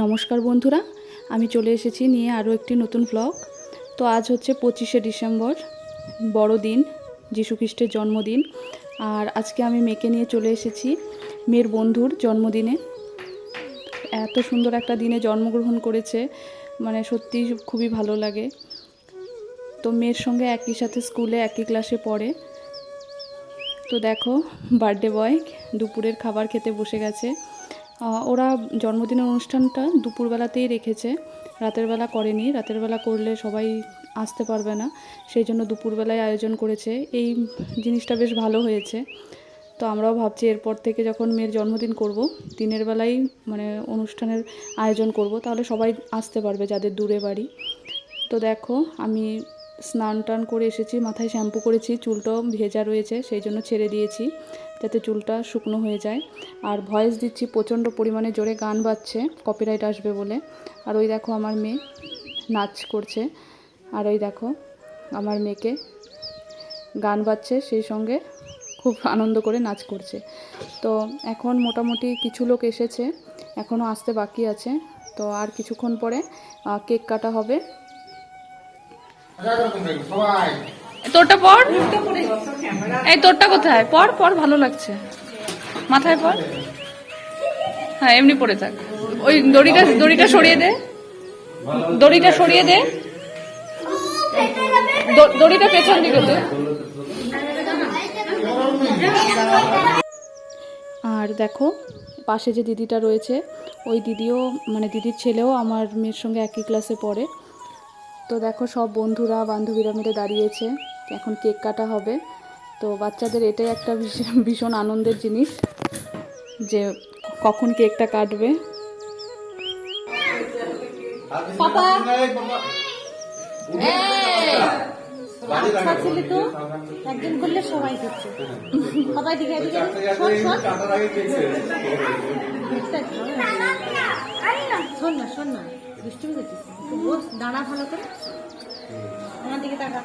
নমস্কার বন্ধুরা, আমি চলে এসেছি নিয়ে আরও একটি নতুন ব্লগ তো আজ হচ্ছে পঁচিশে ডিসেম্বর, বড়দিন যীশুখ্রিস্টের জন্মদিন। আর আজকে আমি মেয়েকে নিয়ে চলে এসেছি মেয়ের বন্ধুর জন্মদিনে। এত সুন্দর একটা দিনে জন্মগ্রহণ করেছে মানে সত্যি খুবই ভালো লাগে। তো মেয়ের সঙ্গে একই সাথে স্কুলে, একই ক্লাসে পড়ে। তো দেখো বার্থডে বয় দুপুরের খাবার খেতে বসে গেছে। ওরা জন্মদিনের অনুষ্ঠানটা দুপুরবেলাতেই রেখেছে। রাতের বেলা করেনি। রাতের বেলা করলে সবাই আসতে পারবে না। সেই জন্য দুপুরবেলায় আয়োজন করেছে। এই জিনিসটা বেশ ভালো হয়েছে। তো আমরাও ভাবছি এরপর থেকে যখন মেয়ের জন্মদিন করব, দিনের বেলায় মানে অনুষ্ঠানের আয়োজন করব, তাহলে সবাই আসতে পারবে যাদের দূরে বাড়ি। তো দেখো, আমি স্নান টান করে এসেছি, মাথায় শ্যাম্পু করেছি, চুলটাও ভেজা রয়েছে, সেই জন্য ছেড়ে দিয়েছি যাতে চুলটা শুকনো হয়ে যায়। আর ভয়েস দিচ্ছি, প্রচণ্ড পরিমাণে জোরে গান বাজছে কপিরাইট আসবে বলে। আর ওই দেখো আমার মেয়ে নাচ করছে, আর ওই দেখো আমার মেয়েকে গান বাজছে, সেই সঙ্গে খুব আনন্দ করে নাচ করছে। তো এখন মোটামুটি কিছু লোক এসেছে এখনও আসতে বাকি আছে। তো আর কিছুক্ষণ পরে কেক কাটা হবে। তোরটা পর? এই তোরটা কোথায়? পর পর ভালো লাগছে। মাথায় পর? হ্যাঁ এমনি পড়ে থাক। ওই দড়িটা দড়িটা সরিয়ে দে। দড়িটা সরিয়ে দে। দড়িটা পেছন দিকে দে। আর দেখো পাশে যে দিদিটা রয়েছে ওই দিদিও মানে দিদির ছেলেও আমার মেয়ের সঙ্গে একই ক্লাসে পড়ে। তো দেখো সব বন্ধুরা বান্ধবীরা মিলে দাঁড়িয়েছে। এখন কেক কাটা হবে। তো বাচ্চাদের এটাই একটা ভীষণ ভীষণ আনন্দের জিনিস যে কখন কেকটা কাটবে। একজন করলে সবাই করছে। সবাই দিকে দিকে শোন না শোন না। দুষ্টুমি করছিস বস দাঁড়া ভালো করে। আমার দিকে তাকা।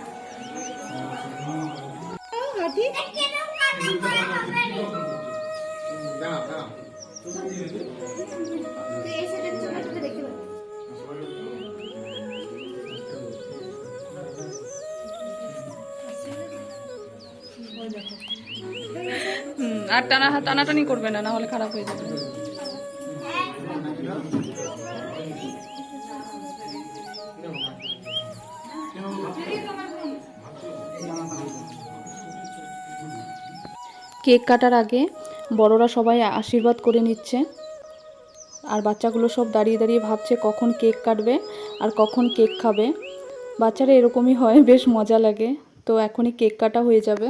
হুম, আর টানা টানাটানি করবে না না হলে খারাপ হয়ে যাবে। কেক কাটার আগে বড়রা সবাই আশীর্বাদ করে নিচ্ছে। আর বাচ্চাগুলো সব দাঁড়িয়ে দাঁড়িয়ে ভাবছে কখন কেক কাটবে আর কখন কেক খাবে। বাচ্চারা এরকমই হয় বেশ মজা লাগে। তো এখনই কেক কাটা হয়ে যাবে।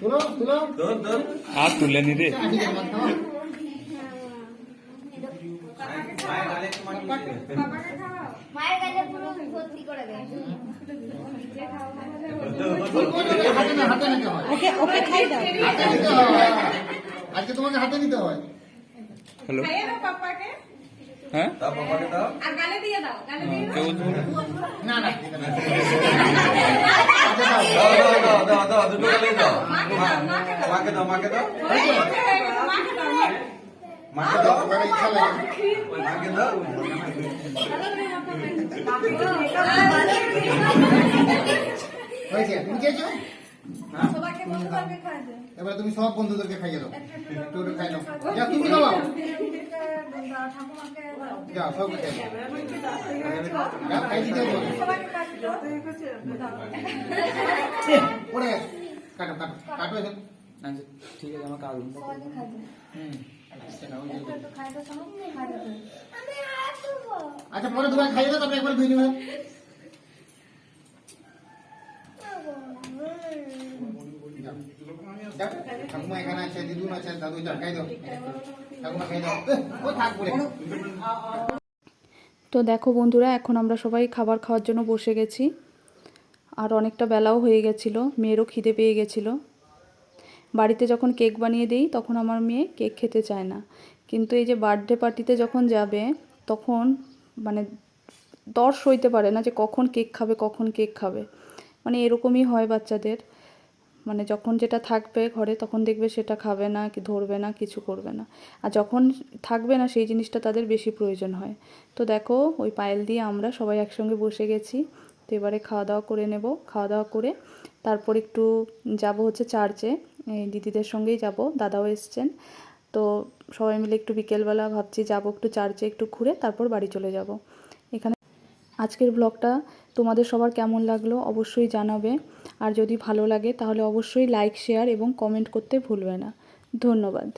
তুলো তুলো হাত তুলে নি রে। মায়ের কাছে পুরো ভর্তি করে দেয়। হয় ওকে ওকে খাই দাও। হাতে নিতে হয় আজকে তোমাকে হাতে নিতে হয়। হ্যালো। হ্যাঁ? কেউ ধরবে? না। না এবারে ইচ্ছা লাগে হয়েছে তুমি খেয়েছো? এবার তুমি সব বন্ধুদেরকে খাইয়ে দাও। একটু একটু খাই দাও। যা তুমি যা সব খাই দাও। খাই দিতে পড়ে গেছে। কাটো কাটো। কাটো ঠিক আছে আমাকে আলু হুম। আচ্ছা পরে তোমার খাইয়ে দাও, তারপরে একবার ধুয়ে নেবে। তো দেখো বন্ধুরা, এখন আমরা সবাই খাবার খাওয়ার জন্য বসে গেছি। আর অনেকটা বেলাও হয়ে গেছিল, মেয়েরও খিদে পেয়ে গেছিল। বাড়িতে যখন কেক বানিয়ে দিই, তখন আমার মেয়ে কেক খেতে চায় না। কিন্তু এই যে বার্থডে পার্টিতে যখন যাবে, তখন মানে দর সইতে পারে না যে কখন কেক খাবে, কখন কেক খাবে। মানে এরকমই হয় বাচ্চাদের। মানে যখন যেটা থাকবে ঘরে, তখন দেখবে সেটা খাবে না, কি ধরবে না, কিছু করবে না। আর যখন থাকবে না, সেই জিনিসটা তাদের বেশি প্রয়োজন হয়। তো দেখো, ওই পায়েল দিয়ে আমরা সবাই একসঙ্গে বসে গেছি। তো এবারে খাওয়া দাওয়া করে নেব। খাওয়া দাওয়া করে তারপর একটু যাব হচ্ছে চার্চে দিদিদের সঙ্গেই যাব, দাদাও এসছেন। তো সবাই মিলে একটু বিকেলবেলা ভাবছি যাব একটু চার্চে একটু ঘুরে তারপর বাড়ি চলে যাব। এখানে আজকের ব্লগটা তোমাদের সবার কেমন লাগল অবশ্যই জানাবে। আর যদি ভালো লাগে তাহলে অবশ্যই লাইক, শেয়ার এবং কমেন্ট করতে ভুলবে না। ধন্যবাদ।